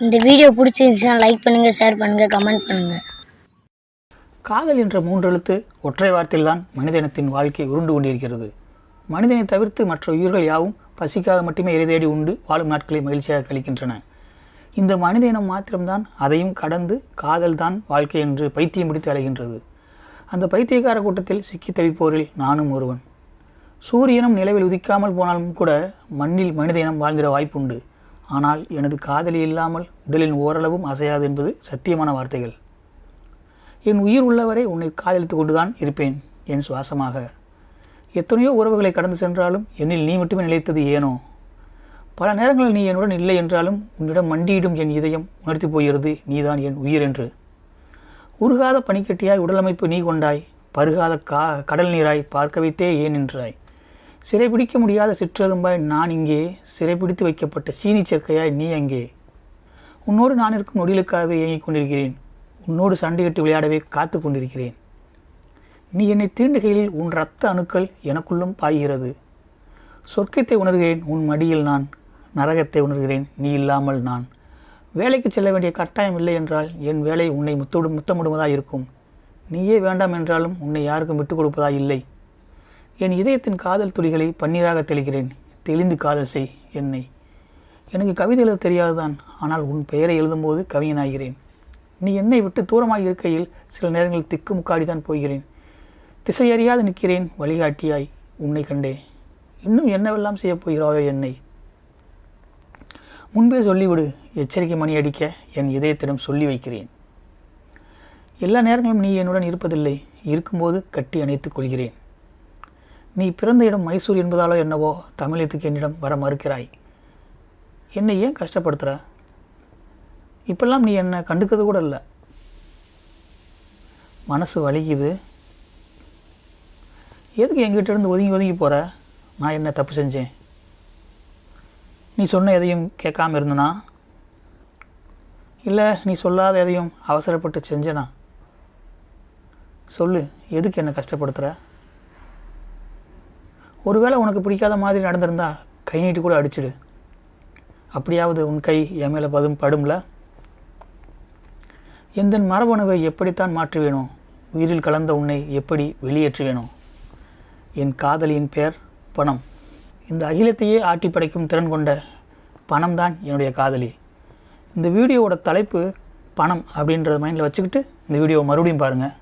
இந்த வீடியோ பிடிச்சிருந்துச்சுன்னா லைக் பண்ணுங்கள் ஷேர் பண்ணுங்கள் கமெண்ட் பண்ணுங்கள் காதல் என்ற மூன்றெழுத்து ஒற்றை வார்த்தையில்தான் மனித இனத்தின் வாழ்க்கை உருண்டு கொண்டிருக்கிறது. மனிதனை தவிர்த்து மற்ற உயிர்கள் யாவும் பசிக்காக மட்டுமே இறை தேடி உண்டு வாழும் நாட்களை மகிழ்ச்சியாக கழிக்கின்றன. இந்த மனித இனம் மாத்திரம்தான் அதையும் கடந்து காதல் தான் வாழ்க்கை என்று பைத்தியம் பிடித்து அலைகின்றது. அந்த பைத்தியக்கார கூட்டத்தில் சிக்கி தவிப்போரில் நானும் ஒருவன். சூரியனும் நிலவில் உதிக்காமல் போனாலும் கூட மண்ணில் மனித இனம் வாழ்ந்திட வாய்ப்புண்டு ஆனால் எனது காதலி இல்லாமல் உடலின் ஓரளவும் அசையாது என்பது சத்தியமான வார்த்தைகள். என் உயிர் உள்ளவரை உன்னை காதலித்து கொண்டுதான் இருப்பேன் என் சுவாசமாக. எத்தனையோ உறவுகளை கடந்து சென்றாலும் என்னில் நீ மட்டுமே நிலைத்தது ஏனோ? பல நேரங்களில் நீ என்னுடன் இல்லை என்றாலும் உன்னிடம் மண்டியிடும் என் இதயம் உணர்த்தி போகிறது நீதான் என் உயிர் என்று. உருகாத பனிக்கட்டியாய் உடலமைப்பு நீ கொண்டாய் பருகாத கா கடல் நீராய் பார்க்க வைத்தே ஏன் நின்றாய்? சிறைபிடிக்க முடியாத சிற்றரும்பாய் நான் இங்கே சிறைபிடித்து வைக்கப்பட்ட சீனி சேர்க்கையாய் நீ அங்கே. உன்னோடு நான் இருக்கும் நொடிலுக்காகவே இயங்கிக் கொண்டிருக்கிறேன். உன்னோடு சண்டையிட்டு விளையாடவே காத்து கொண்டிருக்கிறேன். நீ என்னை தீண்டுகையில் உன் இரத்த அணுக்கள் எனக்குள்ளும் பாய்கிறது. சொர்க்கத்தை உணர்கிறேன் உன் மடியில் நான் நரகத்தை உணர்கிறேன் நீ இல்லாமல் நான். வேலைக்கு செல்ல வேண்டிய கட்டாயம் இல்லை என்றால் என் வேலை உன்னை முத்தோடு முத்தமிடுவதாக இருக்கும். நீயே வேண்டாம் என்றாலும் உன்னை யாருக்கும் விட்டுக் கொடுப்பதா இல்லை. என் இதயத்தின் காதல் துளிகளை பன்னீராக தெளிக்கிறேன். தெளிந்து காதல் செய் என்னை. எனக்கு கவிதை எழுத தெரியாதுதான் ஆனால் உன் பெயரை எழுதும்போது கவிஞனாகிறேன். நீ என்னை விட்டு தூரமாக இருக்கையில் சில நேரங்களில் திக்கு முக்காடிதான் போகிறேன். திசையறியாது நிற்கிறேன் வழிகாட்டியாய் உன்னை கண்டே. இன்னும் என்னவெல்லாம் செய்யப் போகிறாயோ என்னை. முன்பே சொல்லிவிடு எச்சரிக்கை மணி அடிக்க என் இதயத்திடம் சொல்லி வைக்கிறேன். எல்லா நேரங்களும் நீ என்னுடன் இருப்பதில்லை இருக்கும்போது கட்டி அணைத்துக் கொள்கிறேன். நீ பிறந்த இடம் மைசூர் என்பதாலோ என்னவோ தமிழத்துக்கு என்னிடம் வர மறுக்கிறாய். என்னை ஏன் கஷ்டப்படுத்துகிற இப்பெல்லாம் நீ என்னை கண்டுக்கிறது கூட இல்லை. மனசு வலிக்குது. எதுக்கு எங்கிட்ட இருந்து ஒதுங்கி ஒதுங்கி போகிற நான் என்ன தப்பு செஞ்சேன்? நீ சொன்ன எதையும் கேட்காம இருந்தனா? இல்லை நீ சொல்லாத எதையும் அவசரப்பட்டு செஞ்சனா? சொல்லு எதுக்கு என்னை கஷ்டப்படுத்துகிற ஒருவேளை உனக்கு பிடிக்காத மாதிரி நடந்திருந்தா கை நீட்டி கூட அடிச்சிடு. அப்படியாவது உன் கை என் மேலே பதும் படும்ல? எந்த மரபணுவை எப்படித்தான் மாற்றுவேனோ உயிரில் கலந்த உன்னை எப்படி வெளியேற்றுவேனோ? என் காதலியின் பெயர் பணம். இந்த அகிலத்தையே ஆட்டி படைக்கும் திறன் கொண்ட பணம் தான் என்னுடைய காதலி. இந்த வீடியோவோட தலைப்பு பணம் அப்படின்றத மைண்டில் வச்சுக்கிட்டு இந்த வீடியோவை மறுபடியும் பாருங்கள்